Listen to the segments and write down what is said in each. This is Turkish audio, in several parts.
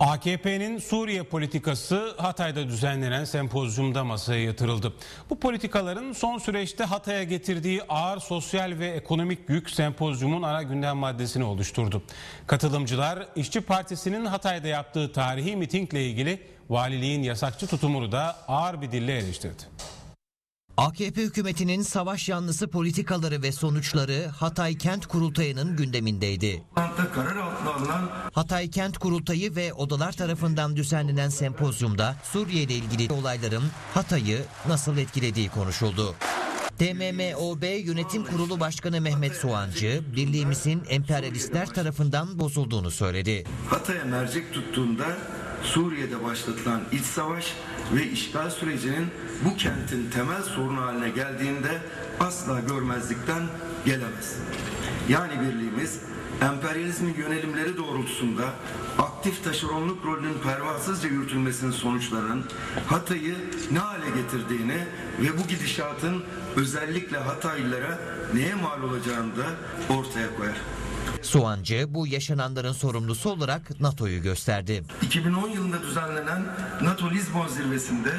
AKP'nin Suriye politikası Hatay'da düzenlenen sempozyumda masaya yatırıldı. Bu politikaların son süreçte Hatay'a getirdiği ağır sosyal ve ekonomik yük sempozyumun ana gündem maddesini oluşturdu. Katılımcılar İşçi Partisi'nin Hatay'da yaptığı tarihi mitingle ilgili valiliğin yasakçı tutumunu da ağır bir dille eleştirdi. AKP hükümetinin savaş yanlısı politikaları ve sonuçları Hatay Kent Kurultayı'nın gündemindeydi. Hatay Kent Kurultayı ve odalar tarafından düzenlenen sempozyumda Suriye ile ilgili olayların Hatay'ı nasıl etkilediği konuşuldu. TMMOB Yönetim Kurulu Başkanı Mehmet Soğancı, birliğimizin emperyalistler tarafından bozulduğunu söyledi. Hatay'a mercek tuttuğunda Suriye'de başlatılan iç savaş ve işgal sürecinin bu kentin temel sorunu haline geldiğinde asla görmezlikten gelemez. Yani birliğimiz emperyalizmin yönelimleri doğrultusunda aktif taşeronluk rolünün pervasızca yürütülmesinin sonuçlarının Hatay'ı ne hale getirdiğini ve bu gidişatın özellikle Hataylılara neye mal olacağını da ortaya koyar. Soğancı bu yaşananların sorumlusu olarak NATO'yu gösterdi. 2010 yılında düzenlenen NATO Lisbon zirvesinde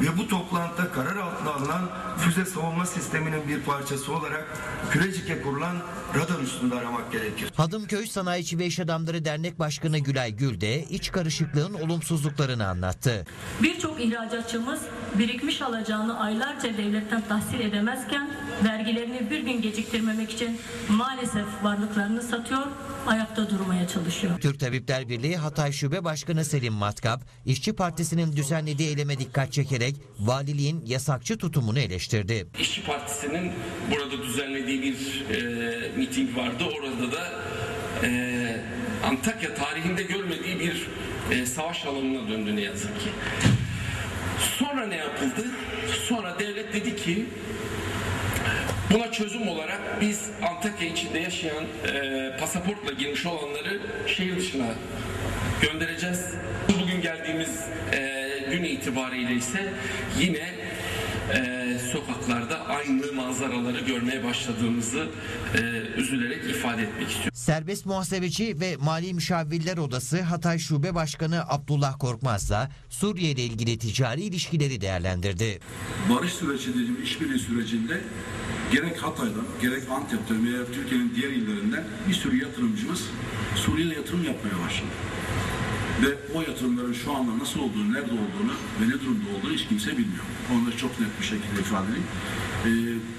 ve bu toplantıda karar altına alınan füze savunma sisteminin bir parçası olarak Kürecik'e kurulan radar üstünde aramak gerekir. Hadımköy Sanayici ve İş Adamları Dernek Başkanı Gülay Gül de iç karışıklığın olumsuzluklarını anlattı. Birçok ihracatçımız birikmiş alacağını aylarca devletten tahsil edemezken vergilerini bir gün geciktirmemek için maalesef varlıklarını satıyor, ayakta durmaya çalışıyor. Türk Tabipler Birliği Hatay Şube Başkanı Selim Matkap, İşçi Partisi'nin düzenlediği eyleme dikkat çekerek valiliğin yasakçı tutumunu eleştirdi. İşçi Partisi'nin burada düzenlediği bir e, miting vardı. Orada da e, Antakya tarihinde görmediği bir e, savaş alanına döndü ne yazık ki. Sonra ne yapıldı? Sonra devlet dedi ki buna çözüm olarak biz Antakya içinde yaşayan e, pasaportla girmiş olanları şehir dışına göndereceğiz. Bugün geldiğimiz e, gün itibariyle ise yine e, sokaklarda aynı manzaraları görmeye başladığımızı e, üzülerek ifade etmek istiyorum. Serbest Muhasebeci ve Mali Müşavirler Odası Hatay Şube Başkanı Abdullah Korkmaz da Suriye ile ilgili ticari ilişkileri değerlendirdi. barış sürecinde, işbirliği sürecinde gerek Hatay'dan, gerek Antep'ten veya Türkiye'nin diğer illerinden bir sürü yatırımcımız Suriye'ye yatırım yapmaya başladı. Ve o yatırımların şu anda nasıl olduğunu, nerede olduğunu ve ne durumda olduğunu hiç kimse bilmiyor. Onu da çok net bir şekilde ifade edeyim. Ee,